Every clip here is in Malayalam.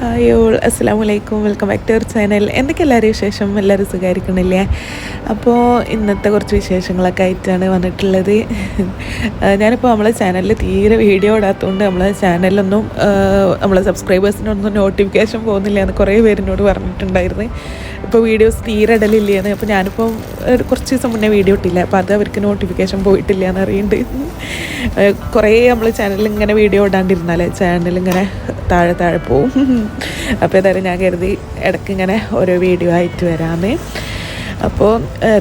ഹായ് ഓൾ അസ്സാം വലൈക്കും welcome back to our channel എന്തൊക്കെ എല്ലാവരും വിശേഷം? എല്ലാവരും സുഖമായിരിക്കണില്ലേ? അപ്പോൾ ഇന്നത്തെ കുറച്ച് വിശേഷങ്ങളൊക്കെ ആയിട്ടാണ് വന്നിട്ടുള്ളത്. ഞാനിപ്പോൾ നമ്മളെ ചാനലിൽ തീരെ വീഡിയോ ഇടാത്തതുകൊണ്ട് നമ്മളെ ചാനലിലൊന്നും നമ്മളെ സബ്സ്ക്രൈബേഴ്സിനൊന്നും നോട്ടിഫിക്കേഷൻ പോകുന്നില്ല എന്ന് കുറേ പേരിനോട് പറഞ്ഞിട്ടുണ്ടായിരുന്നു. ഇപ്പോൾ വീഡിയോസ് തീരെ ഇടലില്ലേന്ന് അപ്പോൾ ഞാനിപ്പോൾ കുറച്ച് ദിവസം മുന്നേ വീഡിയോ ഇട്ടില്ല. അപ്പോൾ അത് അവർക്ക് നോട്ടിഫിക്കേഷൻ പോയിട്ടില്ല എന്ന് അറിയുന്നുണ്ട് കുറേ നമ്മൾ ചാനലിൽ ഇങ്ങനെ വീഡിയോ ഇടാണ്ടിരുന്നാലേ ചാനൽ ഇങ്ങനെ താഴെ താഴെ പോവും. അപ്പോൾ ഏതായാലും ഞാൻ കരുതി ഇടയ്ക്ക് ഇങ്ങനെ ഓരോ വീഡിയോ ആയിട്ട് വരാമെന്ന് അപ്പോൾ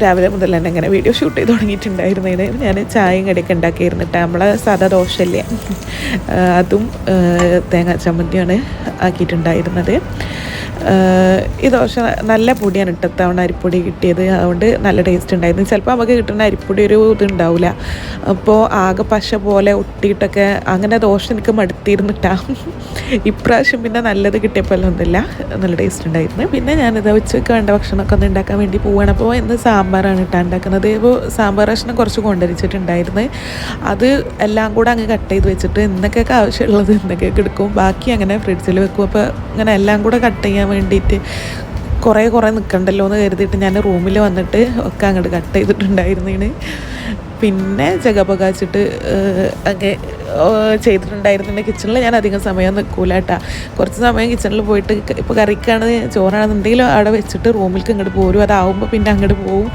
രാവിലെ മുതൽ തന്നെ ഇങ്ങനെ വീഡിയോ ഷൂട്ട് ചെയ്ത് തുടങ്ങിയിട്ടുണ്ടായിരുന്നതിന് ഞാൻ ചായയും കടിയൊക്കെ ഉണ്ടാക്കിയിരുന്നിട്ട് നമ്മളെ സാധാ ദോശയില്ലേ? അതും തേങ്ങാ ചമ്മന്തിയാണ് ആക്കിയിട്ടുണ്ടായിരുന്നത്. ഈ ദോശ നല്ല പൊടിയാണ് ഇട്ടത്തവണ അരിപ്പൊടി കിട്ടിയത്. അതുകൊണ്ട് നല്ല ടേസ്റ്റ് ഉണ്ടായിരുന്നു. ചിലപ്പോൾ നമുക്ക് കിട്ടുന്ന അരിപ്പൊടി ഒരു ഇതുണ്ടാവില്ല അപ്പോൾ ആകെ പശ പോലെ ഒട്ടിയിട്ടൊക്കെ അങ്ങനെ ദോശ എനിക്ക് മടുത്തിരുന്നിട്ടാ. ഇപ്രാവശ്യം പിന്നെ നല്ലത് കിട്ടിയപ്പോൾ ഒന്നുമില്ല. നല്ല ടേസ്റ്റ് ഉണ്ടായിരുന്നു. പിന്നെ ഞാനിത് ഉച്ചയ്ക്ക് വേണ്ട ഭക്ഷണമൊക്കെ ഒന്ന് ഉണ്ടാക്കാൻ വേണ്ടി പോവുകയാണ് അപ്പോൾ ഇന്ന് സാമ്പാറാണ് ഇട്ടാ ഉണ്ടാക്കുന്നത്. ഇപ്പോൾ സാമ്പാർ ഭക്ഷണം കുറച്ച് കൊണ്ടുവരിച്ചിട്ടുണ്ടായിരുന്നു. അത് എല്ലാം കൂടെ അങ്ങ് കട്ട് ചെയ്ത് വെച്ചിട്ട് എന്തൊക്കെയൊക്കെ ആവശ്യമുള്ളത് എന്തൊക്കെയൊക്കെ എടുക്കും. ബാക്കി അങ്ങനെ ഫ്രിഡ്ജിൽ വെക്കും. അപ്പോൾ അങ്ങനെ എല്ലാം കൂടെ കട്ട് ചെയ്യാൻ വേണ്ടിയിട്ട് കുറേ കുറേ നിൽക്കണ്ടല്ലോ എന്ന് കരുതിയിട്ട് ഞാൻ റൂമിൽ വന്നിട്ട് ഒക്കെ അങ്ങോട്ട് കട്ട് ചെയ്തിട്ടുണ്ടായിരുന്നേന് പിന്നെ ജഗപകാച്ചിട്ട് അങ്ങനെ ചെയ്തിട്ടുണ്ടായിരുന്നുണ്ട് കിച്ചണിൽ ഞാൻ അധികം സമയം നിൽക്കൂല കേട്ടാ. കുറച്ച് സമയം കിച്ചണിൽ പോയിട്ട് ഇപ്പോൾ കറിക്കാണ് ചോറാണെന്നുണ്ടെങ്കിലും അവിടെ വെച്ചിട്ട് റൂമിലേക്ക് ഇങ്ങോട്ട് പോരും. അതാവുമ്പോൾ പിന്നെ അങ്ങോട്ട് പോവും.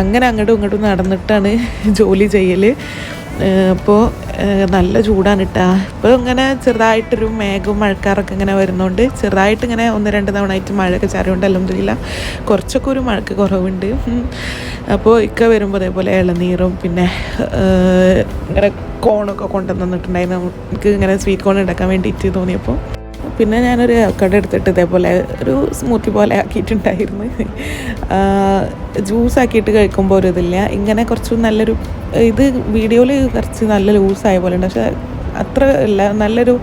അങ്ങനെ അങ്ങോട്ടും ഇങ്ങോട്ടും നടന്നിട്ടാണ് ജോലി ചെയ്യൽ അപ്പോൾ നല്ല ചൂടാണ് ഇട്ടാ ഇപ്പോൾ ഇങ്ങനെ ചെറുതായിട്ടൊരു മേഘവും മഴക്കാറൊക്കെ ഇങ്ങനെ വരുന്നതുകൊണ്ട് ചെറുതായിട്ട് ഇങ്ങനെ ഒന്ന് രണ്ട് തവണ ആയിട്ട് മഴയൊക്കെ ചാരുകൊണ്ട് അല്ലെന്നില്ല കുറച്ചൊക്കെ ഒരു മഴക്ക് കുറവുണ്ട്. അപ്പോൾ ഇക്ക വരുമ്പോൾ അതേപോലെ ഇളനീറും പിന്നെ ഇങ്ങനെ കോണൊക്കെ കൊണ്ടുവന്നിട്ടുണ്ടായിരുന്നു. എനിക്ക് ഇങ്ങനെ സ്വീറ്റ് കോൺ ഉണ്ടാക്കാൻ വേണ്ടിയിട്ട് തോന്നിയപ്പോൾ പിന്നെ ഞാനൊരു കട എടുത്തിട്ട് ഇതേപോലെ ഒരു സ്മൂത്തി പോലെ ആക്കിയിട്ടുണ്ടായിരുന്നു. ജ്യൂസ് ആക്കിയിട്ട് കഴിക്കുമ്പോൾ ഒരു ഇതില്ല. ഇങ്ങനെ കുറച്ച് നല്ലൊരു ഇത് വീഡിയോയിൽ കുറച്ച് നല്ല ലൂസായ പോലെ ഉണ്ട്. പക്ഷേ അത്ര അല്ല നല്ലൊരു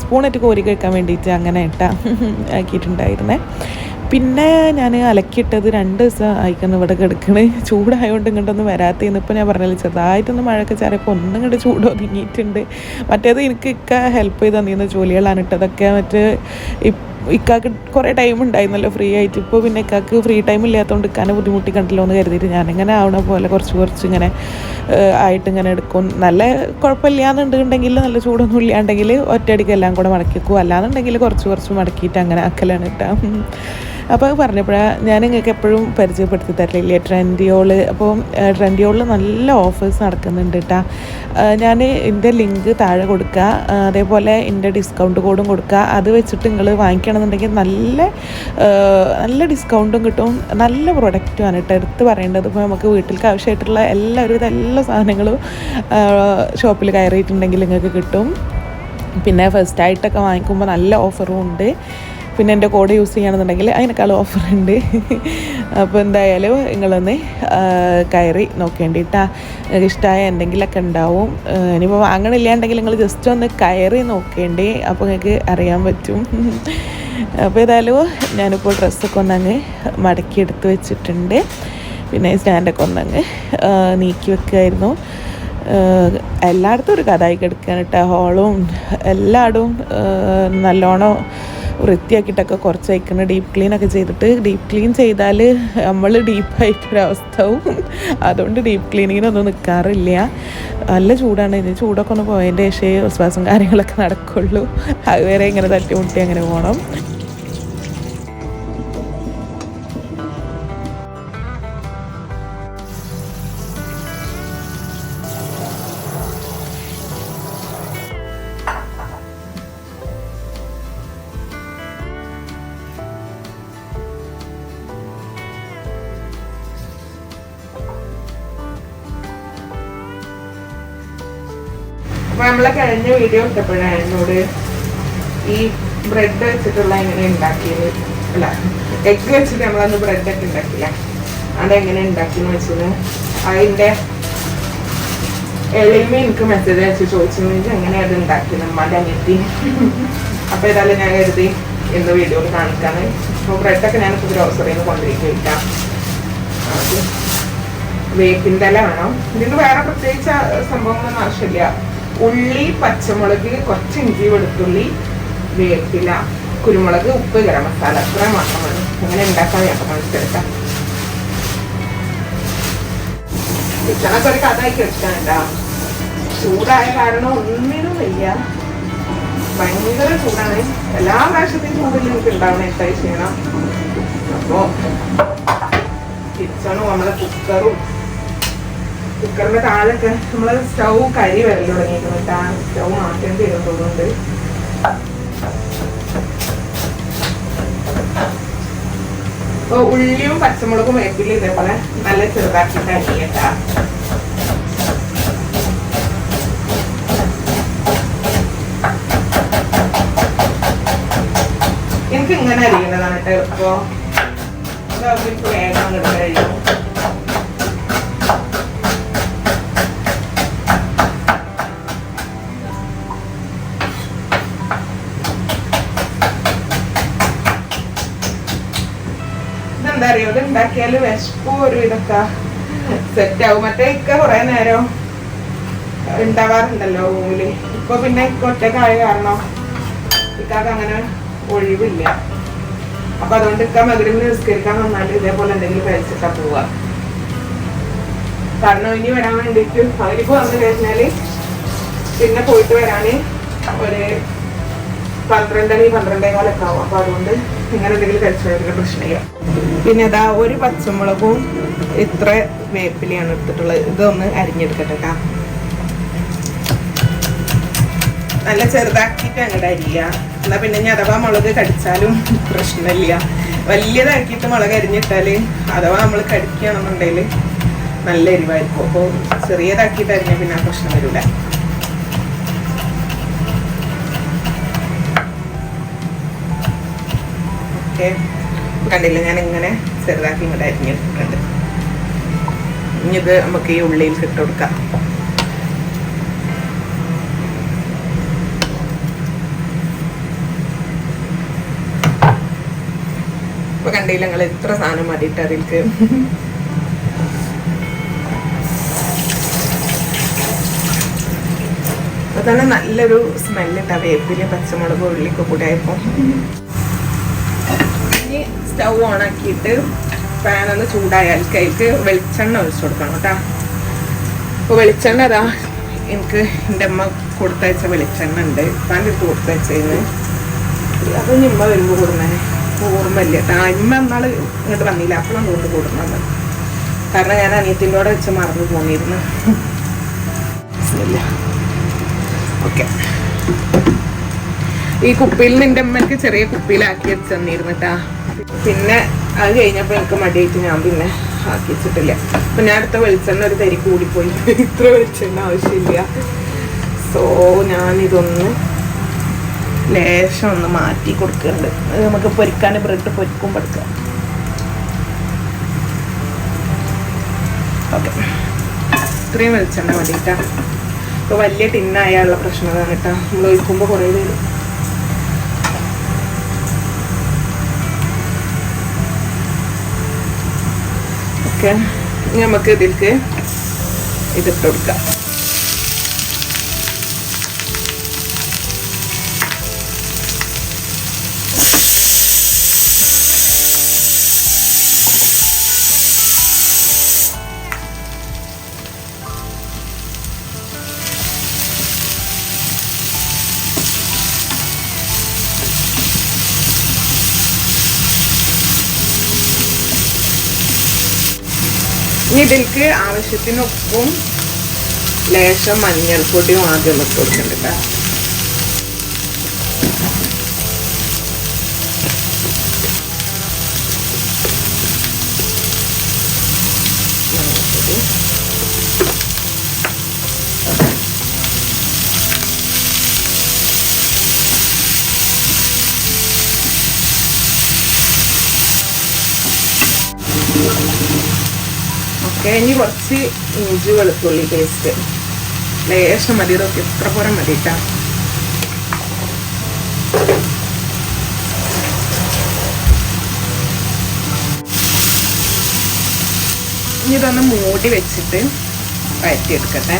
സ്പൂണായിട്ട് കോരി കഴിക്കാൻ വേണ്ടിയിട്ട് അങ്ങനെ ഇട്ടാ ആക്കിയിട്ടുണ്ടായിരുന്നേ. പിന്നെ ഞാൻ അലക്കിയിട്ടത് രണ്ട് ദിവസം ആയിക്കുന്നു ഇവിടെ കിടക്കണ്. ചൂടായതുകൊണ്ട് ഇങ്ങോട്ടൊന്നും വരാത്തേന്ന് ഇപ്പോൾ ഞാൻ പറഞ്ഞില്ല ചെറുതായിട്ടൊന്ന് മഴയൊക്കെ ചാറിയപ്പോൾ ഒന്നും ഇങ്ങോട്ട് ചൂട് ഒതുങ്ങിയിട്ടുണ്ട് മറ്റേത് എനിക്ക് ഇക്ക ഹെൽപ്പ് ചെയ്ത് തന്നിരുന്ന ജോലികളാണ് ഇട്ടതൊക്കെ. മറ്റേ ഇക്കാക്ക് കുറേ ടൈം ഉണ്ടായിരുന്നല്ലോ ഫ്രീ ആയിട്ട്. ഇപ്പോൾ പിന്നെ ഇക്കാക്ക് ഫ്രീ ടൈം ഇല്ലാത്തതുകൊണ്ട് ഇക്കാനെ ബുദ്ധിമുട്ടി കണ്ടല്ലോ എന്ന് കരുതിയിട്ട് ഞാനിങ്ങനെ ആവണ പോലെ കുറച്ച് കുറച്ച് ഇങ്ങനെ ആയിട്ട് ഇങ്ങനെ എടുക്കും. നല്ല കുഴപ്പമില്ലാന്നുണ്ടെങ്കിൽ നല്ല ചൂടൊന്നും ഇല്ലാണ്ടെങ്കിൽ ഒറ്റയടിക്ക് എല്ലാം കൂടെ മടക്കി വെക്കും അല്ലാന്നുണ്ടെങ്കിൽ കുറച്ച് കുറച്ച് മടക്കിയിട്ട് അങ്ങനെ ആക്കലാണ് കേട്ടോ. അപ്പോൾ പറഞ്ഞപ്പോഴാണ് ഞാൻ നിങ്ങൾക്ക് എപ്പോഴും പരിചയപ്പെടുത്തി തരില്ലേ ട്രെൻഡിയോൾ. അപ്പോൾ ട്രെൻഡിയോളിൽ നല്ല ഓഫേഴ്സ് നടക്കുന്നുണ്ട് കേട്ടോ ഞാൻ എന്റെ ലിങ്ക് താഴെ കൊടുക്കുക അതേപോലെ എന്റെ ഡിസ്കൗണ്ട് കോഡും കൊടുക്കുക അത് വെച്ചിട്ട് നിങ്ങൾ വാങ്ങിക്കണമെന്നുണ്ടെങ്കിൽ നല്ല നല്ല ഡിസ്കൗണ്ടും കിട്ടും. നല്ല പ്രൊഡക്റ്റുമാണ് കേട്ടോ എടുത്ത് പറയേണ്ടത്. ഇപ്പോൾ നമുക്ക് വീട്ടിലേക്ക് ആവശ്യമായിട്ടുള്ള എല്ലാ എല്ലാ സാധനങ്ങളും ഷോപ്പിൽ കയറിയിട്ടുണ്ടെങ്കിൽ നിങ്ങൾക്ക് കിട്ടും. പിന്നെ ഫസ്റ്റ് ആയിട്ടൊക്കെ വാങ്ങിക്കുമ്പോൾ നല്ല ഓഫറും ഉണ്ട്. പിന്നെ എന്റെ കോഡ് യൂസ് ചെയ്യുകയാണെന്നുണ്ടെങ്കിൽ അതിനേക്കാൾ ഓഫർ ഉണ്ട് അപ്പോൾ എന്തായാലും നിങ്ങളൊന്ന് കയറി നോക്കേണ്ടിട്ടാ നിങ്ങൾക്ക് ഇഷ്ടമായ എന്തെങ്കിലുമൊക്കെ ഉണ്ടാവും. ഇനിയിപ്പോൾ വാങ്ങണില്ലാണ്ടെങ്കിൽ നിങ്ങൾ ജസ്റ്റ് ഒന്ന് കയറി നോക്കേണ്ടി അപ്പോൾ നിങ്ങൾക്ക് അറിയാൻ പറ്റും. അപ്പോൾ ഏതായാലും ഞാനിപ്പോൾ ഡ്രസ്സൊക്കെ ഒന്നങ്ങ് മടക്കി എടുത്ത് വെച്ചിട്ടുണ്ട്. പിന്നെ സ്റ്റാൻഡൊക്കെ ഒന്നങ്ങ് നീക്കി വെക്കുമായിരുന്നു എല്ലായിടത്തും ഒരു കഥായി കിടക്കുകയാണ് കേട്ടോ ഹോളും എല്ലായിടും നല്ലോണം വൃത്തിയാക്കിയിട്ടൊക്കെ കുറച്ച് വയ്ക്കണം. ഡീപ്പ് ക്ലീൻ ഒക്കെ ചെയ്തിട്ട് ഡീപ്പ് ക്ലീൻ ചെയ്താൽ നമ്മൾ ഡീപ്പായിട്ടൊരവസ്ഥവും അതുകൊണ്ട് ഡീപ്പ് ക്ലീനിങ്ങിനൊന്നും നിൽക്കാറില്ല നല്ല ചൂടാണ്. ഇനി ചൂടൊക്കെ ഒന്ന് പോയതിന്റെ ശേഷമേ ശ്വാസം കാര്യങ്ങളൊക്കെ നടക്കുള്ളൂ. അതുവരെ ഇങ്ങനെ തട്ടിമുട്ടി അങ്ങനെ പോകണം നമ്മളെ കഴിഞ്ഞ വീഡിയോ ഇട്ടപ്പോഴാണ് എന്നോട് ഈ ബ്രെഡ് വെച്ചിട്ടുള്ള എങ്ങനെ ഉണ്ടാക്കിയത്? അല്ല എഗ് വെച്ചിട്ട് നമ്മളന്ന് ബ്രെഡ് ഒക്കെ ഉണ്ടാക്കില്ല അതെങ്ങനെ ഉണ്ടാക്കിയെന്ന് വെച്ചത്? അതിന്റെ എളിമ എനിക്ക് മെസ്സേജ് അയച്ച് വെച്ചാൽ എങ്ങനെ അത് ഉണ്ടാക്കി നമ്മുടെ അനിയത്തി. അപ്പോൾ ഏതായാലും ഞാൻ കരുതി ഇന്ന് വീഡിയോയിൽ കാണിക്കാന്ന്. അപ്പോൾ ബ്രെഡൊക്കെ ഞാനിപ്പോൾ ഗ്രോസറിയിൽ നിന്ന് കൊണ്ടിരിക്കാം അത് വേപ്പിന്റെ ഇല വേണം. ഇതിന് വേറെ പ്രത്യേകിച്ച് സംഭവങ്ങളൊന്നും ആവശ്യമില്ല. ഉള്ളി പച്ചമുളക് കുറച്ച് ഇഞ്ചി വെളുത്തുള്ളി വേപ്പില കുരുമുളക് ഉപ്പ് ഗരം മസാല. അത്ര മാത്രമാണ്. അങ്ങനെ ഉണ്ടാക്കാൻ ഞാൻ കാണിച്ചെടുക്കാം കിച്ചണൊക്കെ ഒരു കഥാക്കി വെച്ചിട്ടാ ചൂടായ കാരണം ഒന്നിനും വയ്യ. ഭയങ്കര ചൂടാണ്. എല്ലാ പ്രാവശ്യത്തെയും ചൂടിൽ എനിക്ക് ഉണ്ടാവണം എന്തായി ചെയ്യണം അപ്പോ കിച്ചണും നമ്മളെ കുക്കറും കുക്കറിന്റെ താഴൊക്കെ നമ്മൾ സ്റ്റൗ കരി വരൽ തുടങ്ങിയിട്ടുണ്ട് ആ സ്റ്റൗ മാറ്റേണ്ടി വരും തോന്നുന്നുണ്ട്. അപ്പൊ ഉള്ളിയും പച്ചമുളകും വേപ്പിലും ഇതേപോലെ നല്ല ചെറുതാക്കിയിട്ട് അരിയട്ടാ. എനിക്ക് ഇങ്ങനെ അരിയുന്നതാണ് കേട്ടോ അപ്പോൾ വേഗം അങ്ങോട്ട് കഴിയും ഉണ്ടാക്കിയാൽ വിശപ്പോ ഒരു ഇതൊക്കെ സെറ്റ് മറ്റേ ഇക്ക കുറെ നേരം ഉണ്ടാവാറുണ്ടല്ലോ റൂമിൽ ഇപ്പൊ പിന്നെ ഒറ്റക്കായ കാരണം ഇക്കാക്ക് അങ്ങനെ ഒഴിവില്ല. അപ്പൊ അതുകൊണ്ട് ഇക്ക മകരം നിസ്കരിക്കാൻ വന്നാൽ ഇതേപോലെ എന്തെങ്കിലും കഴിച്ചിട്ടാ പോവാ. കാരണം ഇനി വരാൻ വേണ്ടിട്ട് അവരിപ്പോ വന്നു കഴിഞ്ഞാൽ പിന്നെ പോയിട്ട് വരാന് ഒരു പന്ത്രണ്ടണി പന്ത്രണ്ടേ കാലൊക്കെ ആവും. അപ്പൊ അതുകൊണ്ട് ഇങ്ങനെ എന്തെങ്കിലും കഴിച്ചു പ്രശ്നമില്ല. പിന്നെ അതാ ഒരു പച്ചമുളകും ഇത്ര വേപ്പിലയാണ് എടുത്തിട്ടുള്ളത്. ഇതൊന്ന് അരിഞ്ഞെടുക്കട്ടെ കേട്ടോ നല്ല ചെറുതാക്കിയിട്ട് അങ്ങോട്ട് അരിയുക എന്നാ പിന്നെ ഞാൻ അഥവാ മുളക് കടിച്ചാലും പ്രശ്നമില്ല. വലിയതാക്കിയിട്ട് മുളക് അരിഞ്ഞിട്ടാൽ അഥവാ നമ്മൾ കടിക്കുകയാണെന്നുണ്ടെങ്കിൽ നല്ല എരിവായിരിക്കും. അപ്പോൾ ചെറിയതാക്കിയിട്ട് അരിഞ്ഞാൽ പിന്നെ ആ പ്രശ്നം വരില്ല ഓക്കെ. കണ്ടില്ല ഞാൻ ഇങ്ങനെ ചെറുതാക്കി ഇങ്ങോട്ട് ഇനി ഇത് നമുക്ക് ഈ ഉള്ളിയിൽ ഇട്ട് കൊടുക്കാം. ഇപ്പൊ കണ്ടില്ല നിങ്ങൾ എത്ര സാധനം മതിയിട്ട് അതിൽക്ക്? അപ്പൊ തന്നെ നല്ലൊരു സ്മെല്ലുണ്ട് വേപ്പിലും പച്ചമുളക് ഉള്ളിയൊക്കെ കൂടെ ആയപ്പോ. ഇനി സ്റ്റൗ പാൻ ഒന്ന് ചൂടായാൽ കൈക്ക് വെളിച്ചെണ്ണ ഒഴിച്ചു കൊടുക്കണം കേട്ടാ. അപ്പൊ വെളിച്ചെണ്ണ അതാ എനിക്ക് എന്റെ അമ്മ കൊടുത്തയച്ച വെളിച്ചെണ്ണ ഉണ്ട്. പാന്റെ അടുത്ത് കൊടുത്തയച്ചതിന് അത് നിമ്മ വരുമ്പോൾ കൊടുന്നേ. ഓർമ്മയില്ല കേട്ടോ. ഇമ്മ ഇങ്ങോട്ട് വന്നില്ല. അപ്പോഴാണ് കൊണ്ട് കൊടുക്കുന്നത് കാരണം ഞാൻ അനിയത്തിന്റെ വെച്ച് മറന്നു പോന്നിരുന്നു. ഓക്കെ. ഈ കുപ്പിയിൽ നിന്റെ അമ്മയ്ക്ക് ചെറിയ കുപ്പിയിലാക്കി വെച്ച് തന്നിരുന്നിട്ടാ പിന്നെ അത് കഴിഞ്ഞപ്പോ എനിക്ക് മടിയായിട്ട് ഞാൻ പിന്നെ ആക്കി വെച്ചിട്ടില്ല. അപ്പൊ ഞാൻ അടുത്ത വെളിച്ചെണ്ണ ഒരു തരി കൂടിപ്പോയി. ഇത്ര വെളിച്ചെണ്ണ ആവശ്യമില്ല. സോ ഞാനിതൊന്ന് ലേശം ഒന്ന് മാറ്റി കൊടുക്കുന്നുണ്ട്. നമുക്ക് പൊരിക്കാൻ ബ്രെഡ് പൊരിക്കും എടുക്കാം ഓക്കെ ഇത്രയും വെളിച്ചെണ്ണ മതിട്ടാ. ഇപ്പൊ വലിയ ടിന്നായുള്ള പ്രശ്നം കേട്ടോ. നമ്മൾ ഒഴിക്കുമ്പോൾ കുറേ വരും നമുക്ക് ഇതിൽക്ക് ഇതിട്ട് കൊടുക്കാം. ഇതിലേക്ക് ആവശ്യത്തിനൊപ്പം ലേശം മഞ്ഞൾപ്പൊടിയും ആദ്യം ഇട്ട് കൊടുക്കുന്നുണ്ട് കേട്ടോ ഓക്കെ ഇനി കുറച്ച് ഇഞ്ചി വെളുത്തുള്ളി പേസ്റ്റ് ലേശം മതി ഇതൊക്കെ എത്ര പോരം മതി കേട്ടാ ഇനി ഇതൊന്ന് മൂടി വെച്ചിട്ട് വഴറ്റിയെടുക്കട്ടെ.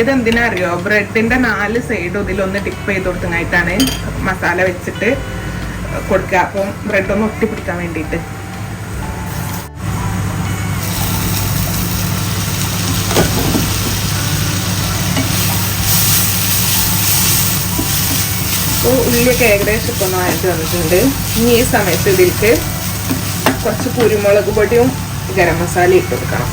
ഇതെന്തിനാ അറിയോ ബ്രെഡിന്റെ നാല് സൈഡും ഇതിലൊന്ന് ടിപ്പ് ചെയ്ത് കൊടുത്തങ്ങായിട്ടാണ് മസാല വെച്ചിട്ട് കൊടുക്കുക. അപ്പം ബ്രെഡ് ഒന്ന് ഒട്ടിപ്പിടിക്കാൻ വേണ്ടിയിട്ട്. അപ്പോൾ ഉള്ളിയൊക്കെ ഏകദേശം ഇപ്പം ആയിട്ട് വന്നിട്ടുണ്ട്. ഇനി ഈ സമയത്ത് ഇതിലേക്ക് കുറച്ച് കുരുമുളക് പൊടിയും ഗരം മസാലയും ഇട്ട് കൊടുക്കണം.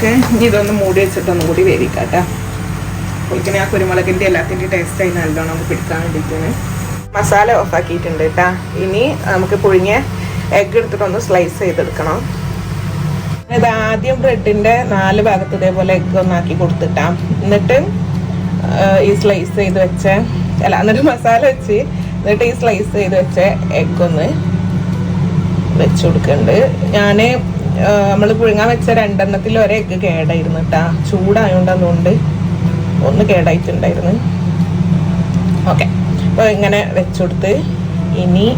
ഓക്കെ ഇനി ഇതൊന്ന് മൂടി വെച്ചിട്ട് ഒന്ന് കൂടി വേവിക്കാട്ടോ. ഒരിക്കലും ആ കുരുമുളകിന്റെ എല്ലാത്തിന്റെയും ടേസ്റ്റ് അതിന് നല്ലോണം നമുക്ക് പിടിക്കാൻ വേണ്ടിയിട്ടാണ്. മസാല ഓഫ് ആക്കിയിട്ടുണ്ട് കേട്ടാ ഇനി നമുക്ക് പുഴുങ്ങിയ എഗ് എടുത്തിട്ടൊന്ന് സ്ലൈസ് ചെയ്തെടുക്കണം. ഇത് ആദ്യം ബ്രെഡിന്റെ നാല് ഭാഗത്ത് ഇതേപോലെ എഗ് ഒന്നാക്കി കൊടുത്തിട്ടാം. എന്നിട്ട് ഈ സ്ലൈസ് ചെയ്ത് വെച്ച അല്ല എന്നിട്ട് മസാല വെച്ച് എന്നിട്ട് ഈ സ്ലൈസ് ചെയ്ത് വെച്ച എഗ് ഒന്ന് വെച്ച് കൊടുക്കുന്നുണ്ട് ഞാൻ നമ്മൾ പുഴുങ്ങാൻ വെച്ച രണ്ടെണ്ണത്തിൽ ഒരേ എഗ്ഗ് കേടായിരുന്നു കേട്ടാ ചൂടായോണ്ട് അതുകൊണ്ട് ഒന്ന് കേടായിട്ടുണ്ടായിരുന്നു. ഓക്കെ. അപ്പോൾ ഇങ്ങനെ വെച്ചുകൊടുത്ത് ഇനി.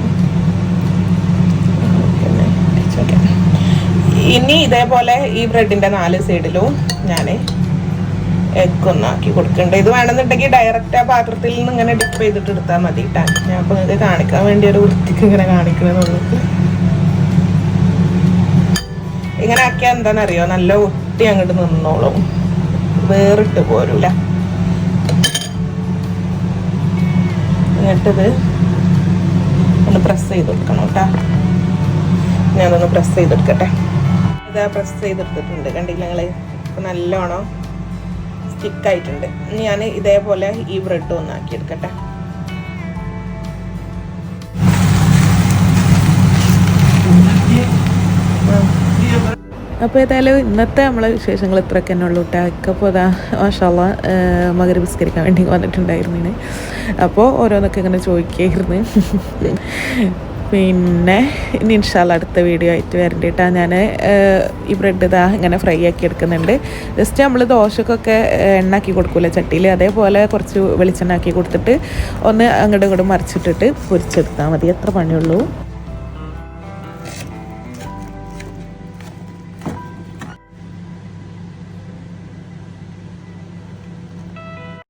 ഇനി ഇതേപോലെ ഈ ബ്രെഡിന്റെ നാല് സൈഡിലും ഞാൻ എഗ് ഒന്നാക്കി കൊടുക്കുന്നുണ്ട് ഇത് വേണമെന്നുണ്ടെങ്കിൽ ഡയറക്റ്റ് ആ പാത്രത്തിൽ നിന്ന് ഇങ്ങനെ ഡിപ്പ് ചെയ്തിട്ട് എടുത്താൽ മതി ഞാൻ അപ്പോൾ നിങ്ങൾക്ക് കാണിക്കാൻ വേണ്ടി ഒരു വൃത്തിക്ക് ഇങ്ങനെ കാണിക്കണമെന്നുള്ളൂ ഇങ്ങനെ ആക്കിയാൽ എന്താണെന്നറിയോ? നല്ല ഒട്ടി അങ്ങോട്ട് നിന്നോളും. വേറിട്ട് പോരൂല. എന്നിട്ടിത് ഒന്ന് പ്രസ് ചെയ്ത് കൊടുക്കണം കേട്ടാ. ഞാനൊന്ന് പ്രസ് ചെയ്തെടുക്കട്ടെ ഇതാ പ്രസ് ചെയ്തെടുത്തിട്ടുണ്ട് കണ്ടില്ല നിങ്ങൾ ഇപ്പം നല്ലോണം സ്റ്റിക്കായിട്ടുണ്ട് ഞാൻ ഇതേപോലെ ഈ ബ്രെഡ് ഒന്ന് ആക്കിയെടുക്കട്ടെ അപ്പോൾ ഏതായാലും ഇന്നത്തെ നമ്മളെ വിശേഷങ്ങൾ ഇത്രയൊക്കെ തന്നെ ഉള്ളൂ. കേട്ടോ അതാ മാഷാല്ല മകര വിസ്കരിക്കാൻ വേണ്ടി വന്നിട്ടുണ്ടായിരുന്നു അപ്പോൾ ഓരോന്നൊക്കെ ഇങ്ങനെ ചോദിക്കായിരുന്നു. പിന്നെ ഇനി ഇൻഷാല്ല അടുത്ത വീഡിയോ ആയിട്ട് വരണ്ട കേട്ടോ. ഞാൻ ഈ ബ്രെഡ് ഇതാ ഇങ്ങനെ ഫ്രൈ ആക്കി എടുക്കുന്നുണ്ട്. ജസ്റ്റ് നമ്മൾ ദോശക്കൊക്കെ എണ്ണാക്കി കൊടുക്കൂല ചട്ടിയിൽ അതേപോലെ കുറച്ച് വെളിച്ചെണ്ണ ആക്കി കൊടുത്തിട്ട് ഒന്ന് അങ്ങോട്ടും ഇങ്ങോട്ടും മറിച്ചിട്ടിട്ട് പൊരിച്ചെടുത്താൽ മതി. എത്ര പണിയുള്ളൂ.